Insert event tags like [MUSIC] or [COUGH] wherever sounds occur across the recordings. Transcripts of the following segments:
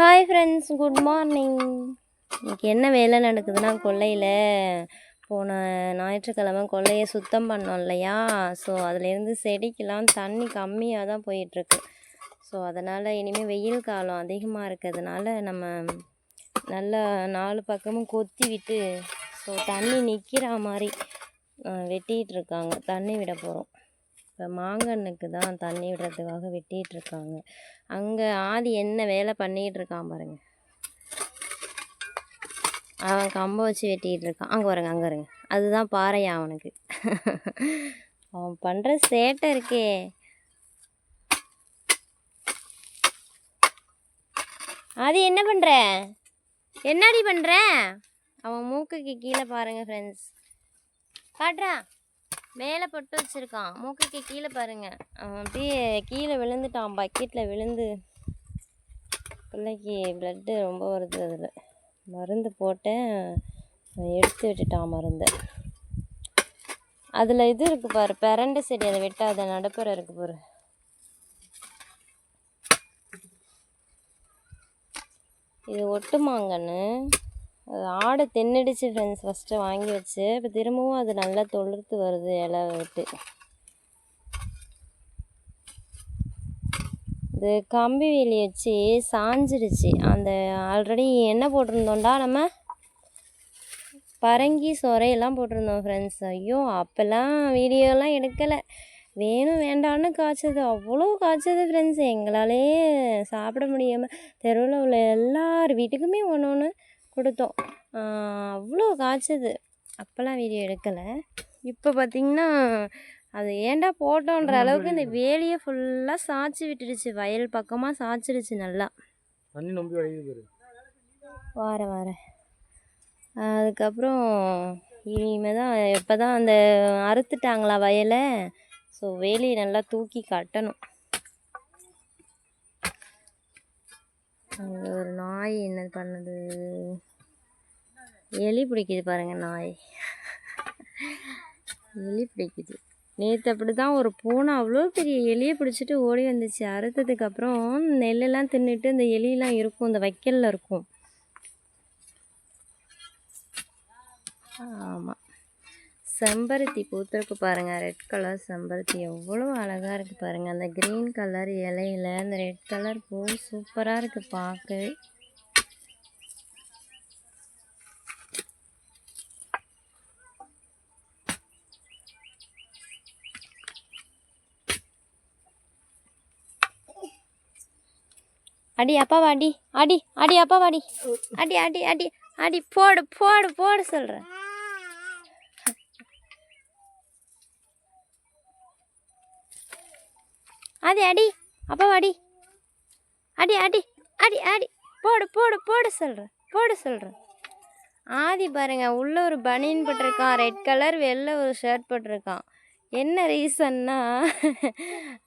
Hi friends good morning இன்னைக்கு என்ன வேலை நடக்குதுன்னா கொல்லையில் போன ஞாயிற்றுக்கிழமை கொல்லையை சுத்தம் பண்ணோம் இல்லையா? ஸோ அதுலேருந்து செடிக்கெலாம் தண்ணி கம்மியாக தான் போயிட்டுருக்கு. ஸோ அதனால் இனிமேல் வெயில் காலம் அதிகமாக இருக்கிறதுனால நம்ம நல்லா நாலு பக்கமும் கொத்தி விட்டு ஸோ தண்ணி நிற்கிற மாதிரி வெட்டிகிட்டு இருக்காங்க தண்ணி விட போகிறோம் இப்போ மாங்கன்னுக்கு தான் தண்ணி விடுறதுக்காக வெட்டிகிட்டு இருக்காங்க அங்கே ஆதி என்ன வேலை பண்ணிக்கிட்டு இருக்கான் பாருங்க. அவன் கம்பை வச்சு வெட்டிகிட்டு இருக்கான் அங்கே வருங்க அங்கே வருங்க அதுதான் பாறையா அவனுக்கு. அவன் பண்ணுற சேட்டை இருக்கே. அது என்ன பண்ணுற என்னடி பண்ணுற அவன் மூக்குக்கு கீழே பாருங்க ஃப்ரெண்ட்ஸ் காட்டுறான் மேலே பொட்டு வச்சுருக்கான். மூக்குக்கு கீழே பாருங்கள் அவன் அப்படியே கீழே விழுந்துட்டான். பக்கெட்டில் விழுந்து பிள்ளைக்கு ப்ளட்டு ரொம்ப வருது அதில். மருந்து போட்டேன். எடுத்து விட்டுட்டான் மருந்தை. அதில் இது இருக்குது பாரு. பிரண்டை செடி அதை வெட்டாத நடுப்புற இருக்கு பாரு. இது ஒட்டுமாங்கன்னு ஆடை தென்னடிச்சு ஃப்ரெண்ட்ஸ் ஃபஸ்ட்டு வாங்கி வச்சு இப்போ திரும்பவும் அது நல்லா தொழுத்து வருது இலை விட்டு. இது கம்பி வேலி வச்சு சாஞ்சிடுச்சு. அந்த ஆல்ரெடி என்ன போட்டிருந்தோண்டா நம்ம. பரங்கி சொரையெல்லாம் போட்டிருந்தோம் ஃப்ரெண்ட்ஸ் ஐயோ அப்போல்லாம் வீடியோலாம் எடுக்கலை. வேணும் வேண்டான்னு காய்ச்சது. அவ்வளோ காய்ச்சது ஃப்ரெண்ட்ஸ் எங்களாலே சாப்பிட முடியாமல் தெருவில் உள்ள எல்லார் வீட்டுக்குமே ஒன்று ஒன்று கொடுத்தோம். அவ்வளோ காய்ச்சது. அப்போல்லாம் வீடியோ எடுக்கலை. இப்போ பார்த்திங்கன்னா அது ஏன்டா போட்டோன்ற அளவுக்கு இந்த வேலியை ஃபுல்லாக சாய்ச்சி விட்டுடுச்சு. வயல் பக்கமாக சாய்ச்சிடுச்சு நல்லா. தண்ணி நம்பி வழியுது பாரு. வாரேன் வாரேன் அதுக்கப்புறம் இனிமே தான் இப்போ தான் அந்த அறுத்துட்டாங்களா வயலை ஸோ வேலியை நல்லா தூக்கி கட்டணும். அங்கே ஒரு நாய் என்ன பண்ணுது? எலி பிடிக்குது பாருங்க நாய். எலி பிடிக்குது. நேற்று அப்படி தான் ஒரு பூனை அவ்வளோ பெரிய எலியை பிடிச்சிட்டு ஓடி வந்துச்சு. அறுத்ததுக்கு அப்புறம் நெல்லெல்லாம் தின்னுட்டு இந்த எலியெல்லாம் இருக்கும் இந்த வைக்கலில் இருக்கும். ஆமாம் செம்பருத்தி பூத்திருக்கு பாருங்க. ரெட் கலர் செம்பருத்தி எவ்வளோ அழகாக இருக்கு பாருங்க. அந்த க்ரீன் கலர் இலையில அந்த ரெட் கலர் பூ சூப்பராக இருக்கு பார்க்கவே அடி அப்பா வாடி அடி. அடி அப்பா வாடி அடி. அடி அடி அடி. போடு போடு போடு சொல்கிறேன் அது அடி அப்போ அடி அடி அடி அடி அடி. போடு போடு போடு சொல்கிறேன் போடு சொல்கிறேன் ஆதி பாருங்க உள்ளே ஒரு பனியன் போட்டிருக்கான் ரெட் கலர் வெள்ளை ஒரு ஷர்ட் போட்டிருக்கான். என்ன ரீசன்னா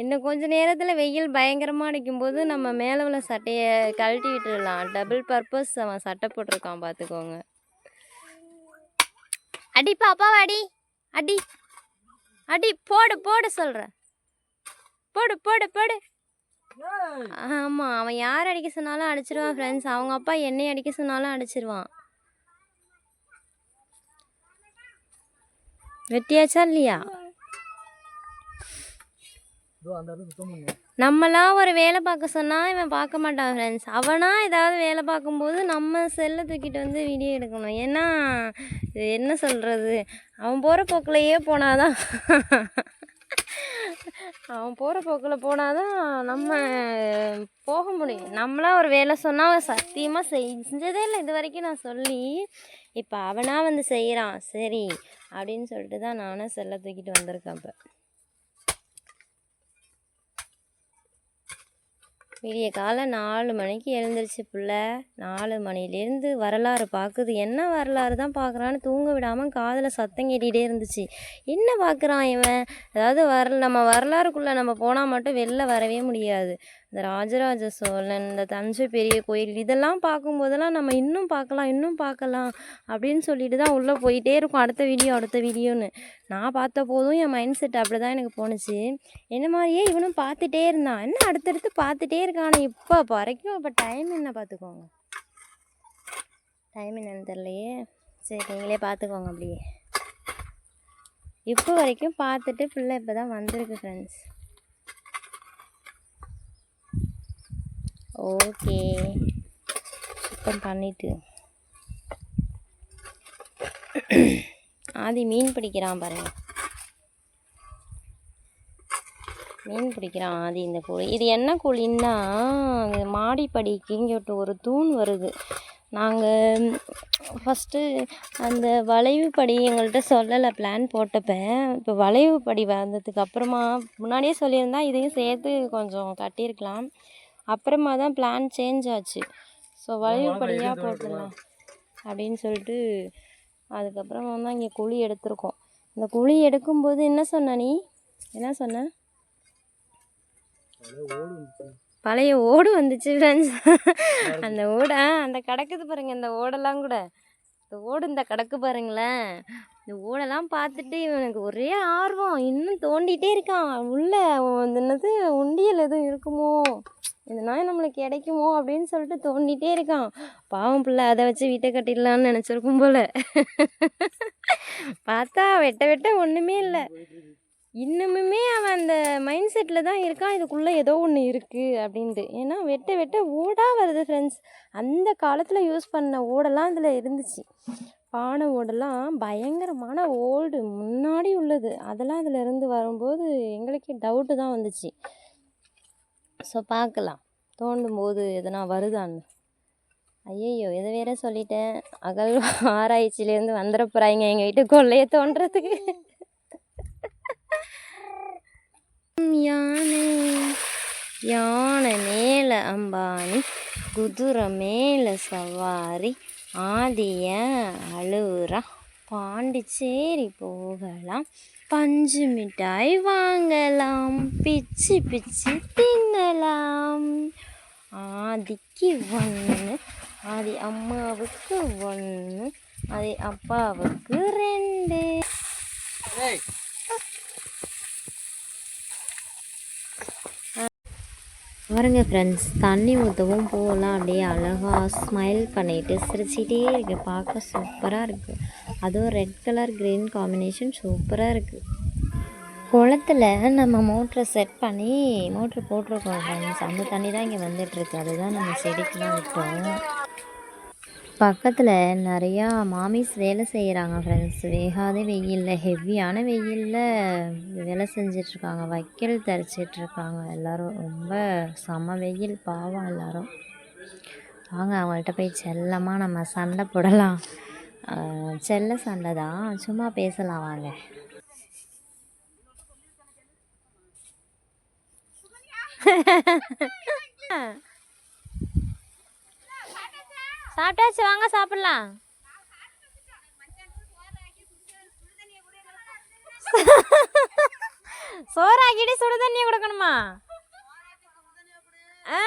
இன்னும் கொஞ்சம் நேரத்தில் வெயில் பயங்கரமாக அடிக்கும்போது நம்ம மேலே உள்ள சட்டையை கழட்டி விட்டுடலாம். டபுள் பர்பஸ் அவன் சட்டை போட்டிருக்கான் பார்த்துக்கோங்க அடி பாப்பா அடி அடி அடி போடு போடு சொல்கிறேன் போடு போடு போடு. ஆமாம் அவன் யார் அடிக்க சொன்னாலும் அடிச்சிருவான் ஃப்ரெண்ட்ஸ் அவங்க அப்பா என்னை அடிக்க சொன்னாலும் அடிச்சிருவான். வெட்டியாச்சா இல்லையா? நம்மளாம் ஒரு வேலை பார்க்க சொன்னால் இவன் பார்க்க மாட்டான் ஃப்ரெண்ட்ஸ் அவனா ஏதாவது வேலை பார்க்கும்போது நம்ம செல்லை தூக்கிட்டு வந்து வீடியோ எடுக்கணும். ஏன்னா என்ன சொல்கிறது அவன் போகிற போக்கிலேயே போனாதான். அவன் போகிற போக்கில் போனால் தான் நம்ம போக முடியும். நம்மளாம் ஒரு வேலை சொன்னால் அவன் சத்தியமாக செஞ்சதே இல்லை இது வரைக்கும் நான் சொல்லி இப்போ அவனாக வந்து செய்கிறான் சரி அப்படின்னு சொல்லிட்டு தான் நானும் செல்லை தூக்கிட்டு வந்திருக்கேன் இப்போ. விடிய காலை நாலு மணிக்கு எழுந்திருச்சு பிள்ள. நாலு மணிலேருந்து வரலாறு பார்க்குது என்ன வரலாறு தான் பார்க்குறான்னு தூங்க விடாமல் காதில் சத்தம் கேட்டிகிட்டே இருந்துச்சு. என்ன பார்க்குறான் இவன்? அதாவது வரல நம்ம வரலாறுக்குள்ளே நம்ம போனால் மட்டும் வெளில வரவே முடியாது. இந்த ராஜராஜ சோழன் இந்த தஞ்சை பெரிய கோயில் இதெல்லாம் பார்க்கும்போதெல்லாம் நம்ம இன்னும் பார்க்கலாம் இன்னும் பார்க்கலாம் அப்படின்னு சொல்லிட்டு தான் உள்ளே போயிட்டே இருக்கும். அடுத்த வீடியோ அடுத்த வீடியோன்னு. நான் பார்த்த போதும் என் மைண்ட் செட் அப்படி தான் எனக்கு போணுச்சு. என்ன மாதிரியே இவனும் பார்த்துட்டே இருந்தான். என்ன அடுத்தடுத்து பார்த்துட்டே இருக்கானே. இப்போ வரைக்கும் இப்போ டைம் என்ன பார்த்துக்கோங்க? டைம் என்னன்னு தெரிலையே சரி நீங்களே பார்த்துக்கோங்க அப்படியே. இப்போ வரைக்கும் பார்த்துட்டு பிள்ளை இப்போ தான் வந்திருக்கு ஃப்ரெண்ட்ஸ் ஓகே. சுத்தம் பண்ணிட்டு. ஆதி மீன் பிடிக்கிறான் பாருங்க. மீன் பிடிக்கிறான் ஆதி இந்த கோழி. இது என்ன கோழின்னா மாடிப்படி மாடிப்படிக்கு ஒரு தூண் வருது. நாங்கள் ஃபஸ்ட்டு அந்த வளைவு படி எங்கள்கிட்ட சொல்லலை பிளான் போட்டப்ப. இப்போ வளைவு படி வந்ததுக்கு அப்புறமா முன்னாடியே சொல்லியிருந்தா இதையும் சேர்த்து கொஞ்சம் கட்டியிருக்கலாம் அப்புறமா தான் பிளான் சேஞ்ச் ஆச்சு. ஸோ வளைவு படியாக போட்டுடலாம் அப்படின்னு சொல்லிட்டு அதுக்கப்புறமா தான் இங்கே குழி எடுத்திருக்கோம். இந்த குழி எடுக்கும்போது என்ன சொன்ன நீ? என்ன சொன்ன? பழைய ஓடு வந்துச்சு ஃப்ரெண்ட்ஸ் அந்த ஓட அந்த கிடக்குது பாருங்க இந்த ஓடெல்லாம் கூட. இந்த ஓடு இந்த கிடக்கு பாருங்களேன். இந்த ஓடெல்லாம் பார்த்துட்டு இவனுக்கு ஒரே ஆர்வம். இன்னும் தோண்டிகிட்டே இருக்கான். உள்ள என்னது உண்டியல் எதுவும் இருக்குமோ? எதுனா நம்மளுக்கு கிடைக்குமோ அப்படின்னு சொல்லிட்டு தோண்டிகிட்டே இருக்கான். பாவம் பிள்ளை அதை வச்சு வீட்டை கட்டிடலான்னு நினச்சிருக்கும் போல். பார்த்தா வெட்ட வெட்ட ஒன்றுமே இல்லை. இன்னுமுமே அவன் அந்த மைண்ட் செட்டில் தான் இருக்கான். இதுக்குள்ளே ஏதோ ஒன்று இருக்குது அப்படின்ட்டு. ஏன்னா வெட்ட வெட்ட ஓடாக வருது ஃப்ரெண்ட்ஸ் அந்த காலத்தில் யூஸ் பண்ண ஓடெல்லாம் இதில் இருந்துச்சு. பானை ஓடெல்லாம் பயங்கரமான ஓல்டு முன்னாடி உள்ளது. அதெல்லாம் இதில் இருந்து வரும்போது எங்களுக்கே டவுட்டு தான் வந்துச்சு. ஸோ பார்க்கலாம். தோண்டும் போது எதனா வருதான்னு. ஐயையோ இதை வேற சொல்லிட்டேன்? அகல் ஆராய்ச்சியிலேருந்து வந்துட போகிறாங்க எங்கள் வீட்டு கொள்ளையை தோண்டுறதுக்கு யானை. யானை மேலே அம்பானி குதிரை மேலே சவாரி ஆதிய அழுவுறா பாண்டிச்சேரி போகலாம் பஞ்சு மிட்டாய் வாங்கலாம். பிச்சு பிச்சு தின்னலாம். ஆதிக்கு ஒன்று ஆதி அம்மாவுக்கு ஒன்று ஆதி அப்பாவுக்கு ரெண்டு. பாருங்கள் ஃப்ரெண்ட்ஸ் தண்ணி ஊற்றவும் பூவெல்லாம் அப்படியே அழகாக ஸ்மைல் பண்ணிட்டு சிரிச்சிட்டே இருக்குது பார்க்க சூப்பராக இருக்குது அதுவும் ரெட் கலர் க்ரீன் காம்பினேஷன் சூப்பராக இருக்குது குளத்துல நம்ம மோட்ரை செட் பண்ணி மோட்ரு போட்டிருக்கோம் ஃப்ரெண்ட்ஸ் அந்த தண்ணி தான் இங்கே வந்துட்டுருக்கு அதுதான் நம்ம செடிக்கெலாம் விட்டோம் பக்கத்தில் நிறையா மாமிஸ் வேலை செய்கிறாங்க ஃப்ரெண்ட்ஸ் வேகாத வெயிலில் ஹெவியான வெயிலில் வேலை செஞ்சிட்ருக்காங்க. வைக்கல் தரிச்சிட்ருக்காங்க எல்லோரும். ரொம்ப செம வெயில் பாவம் எல்லோரும். வாங்க அவங்கள்ட்ட போய் செல்லமாக நம்ம சண்டை போடலாம். செல்ல சண்டை தான். சும்மா பேசலாம் வாங்க. [LAUGHS] சாப்பிட்டாச்சு வாங்க சாப்பிடலாம். [LAUGHS] சோறாக்கிட்டு சுடு தண்ணியை கொடுக்கணுமா? ஆ?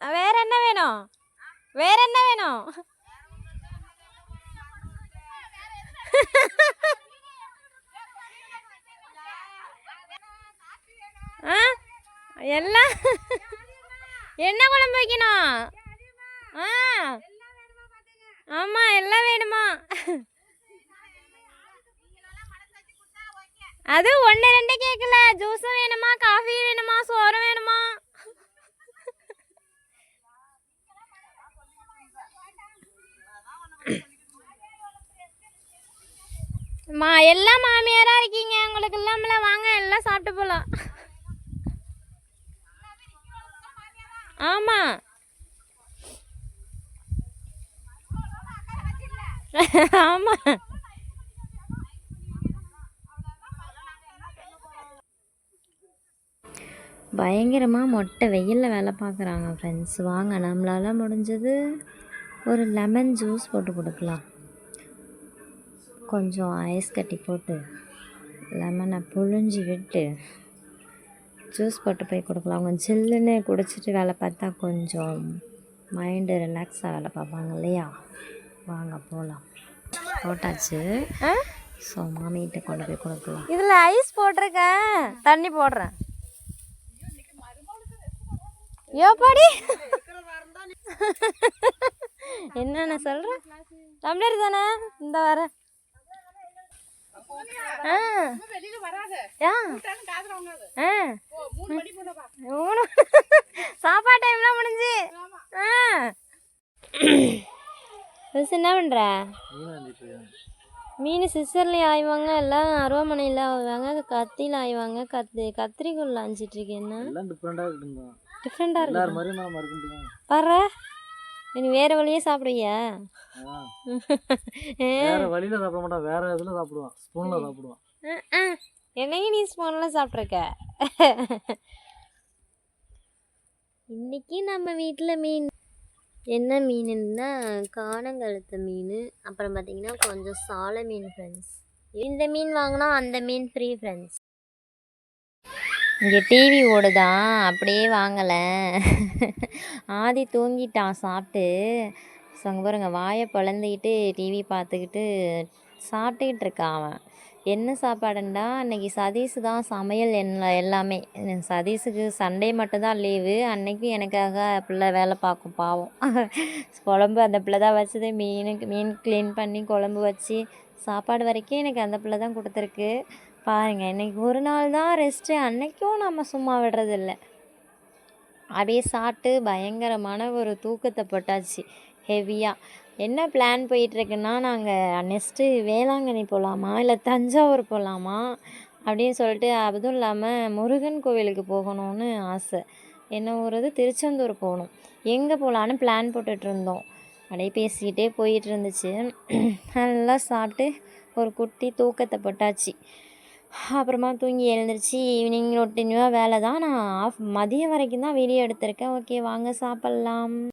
வேற என்ன வேணும்? வேற என்ன வேணும்? எல்லாம் என்ன குழம்பு வைக்கணும்? ஆ. ஆமாம் எல்லாம் வேணுமா? அது ஒன்று ரெண்டு கேட்கல ஜூஸும் வேணுமா? காஃபி வேணுமா? சோறு வேணுமா? மா எல்லாம் மாமியாராக இருக்கீங்க. உங்களுக்கு இல்லாமல வாங்க எல்லாம் சாப்பிட்டு போகலாம் ஆமா. ஆமா. பயங்கரமாக மொட்டை வெயிலில் வேலை பார்க்குறாங்க ஃப்ரெண்ட்ஸ் வாங்க நம்மளால் முடிஞ்சது ஒரு லெமன் ஜூஸ் போட்டு கொடுக்கலாம். கொஞ்சம் ஐஸ் கட்டி போட்டு லெமனை புழிஞ்சி விட்டு ஜூஸ் போட்டு போய் கொடுக்கலாம். அவங்க ஜில்லுன்னு குடிச்சிட்டு வேலை பார்த்தா கொஞ்சம் மைண்டு ரிலாக்ஸாக வேலை பார்ப்பாங்க இல்லையா? வாங்க போகலாம் போட்டாச்சு. ஸோ மாமிகிட்ட கொண்டு போய் கொடுக்கலாம். இதில் ஐஸ் போட்டிருக்கேன். தண்ணி போடுறேன். யோப்பாடி [LAUGHS] என்னென்ன சொல்கிறேன் டம்ளர் தானே? இந்த வர. ஆ ஆ ஆ மூணு [LAUGHS] சாப்பாடு டைம்லாம் முடிஞ்சு. மிஸ் என்ன பண்ணுற மீன் சிஸ்டர்லேயும் ஆய்வாங்க எல்லாம் அருவாமனையில் ஆய்வாங்க கத்தியில் ஆய்வாங்க கத்தி கத்திரிக்கோல் ஆஞ்சிட்டு இருக்கேன் என்ன? எல்லாம் டிஃப்ரெண்டாக இருக்குங்க டிஃப்ரெண்ட்டாக இருக்கு பாரு. நீ வேறு வழியே சாப்பிடுவியா? வேற வழியில சாப்பிட மாட்டான். வேற இதில் சாப்பிடுவான். ஸ்பூனில் சாப்பிடுவான். என்னையும் நீ ஸ்பூனில் சாப்பிட்ருக்க இன்னைக்கு நம்ம வீட்டில் மீன். என்ன மீனுன்னா காணங்கழுத்த மீன். அப்புறம் பார்த்தீங்கன்னா கொஞ்சம் சாலை மீன் ஃப்ரெண்ட்ஸ் இந்த மீன் வாங்கினா அந்த மீன் ஃப்ரீ ஃப்ரெண்ட்ஸ் இங்கே டிவி ஓடுதா? அப்படியே வாங்கலை. ஆதி தூங்கிட்டான் சாப்பிட்டு. ஸோ அங்கே பாருங்க வாயை பிளந்துக்கிட்டு டிவி பார்த்துக்கிட்டு சாப்பிட்டுக்கிட்டு இருக்கான் அவன். என்ன சாப்பாடுண்டா? அன்னைக்கு சதீஷ் தான் சமையல் என்ன எல்லாமே. சதீஷுக்கு சண்டே மட்டும்தான் லீவு. அன்னைக்கு எனக்காக பிள்ளை வேலை பார்க்கும் பாவம். குழம்பு அந்த பிள்ளை தான் வச்சது. மீனுக்கு மீன் க்ளீன் பண்ணி குழம்பு வச்சு சாப்பாடு வரைக்கும் எனக்கு அந்த பிள்ளை தான் கொடுத்துருக்கு. பாருங்கள் இன்றைக்கி ஒரு நாள் தான் ரெஸ்ட்டு அன்னைக்கும் நம்ம சும்மா விடுறதில்ல. அப்படியே சாப்பிட்டு பயங்கரமான ஒரு தூக்கத்தை போட்டாச்சு ஹெவியாக என்ன பிளான் போயிட்டுருக்குன்னா நாங்கள் நெக்ஸ்ட்டு வேளாங்கண்ணி போகலாமா இல்லை தஞ்சாவூர் போகலாமா அப்படின்னு சொல்லிட்டு அதுவும் இல்லாமல் முருகன் கோவிலுக்கு போகணும்னு ஆசை. என்ன ஊறது திருச்செந்தூர் போகணும். எங்கே போகலான்னு பிளான் போட்டுட்டு இருந்தோம். அப்படியே பேசிக்கிட்டே போயிட்டு இருந்துச்சு. [CLEARS THROAT] நல்லா சாப்பிட்டு ஒரு குட்டி தூக்கத்தை போட்டாச்சு. அப்புறமா தூங்கி எழுந்திரிச்சு ஈவினிங் ரொட்டினியூவாக வேலை தான் நான் ஆஃப் மதியம் வரைக்கும் தான் வீடியோ எடுத்திருக்கேன். ஓகே வாங்க சாப்பிட்லாம்.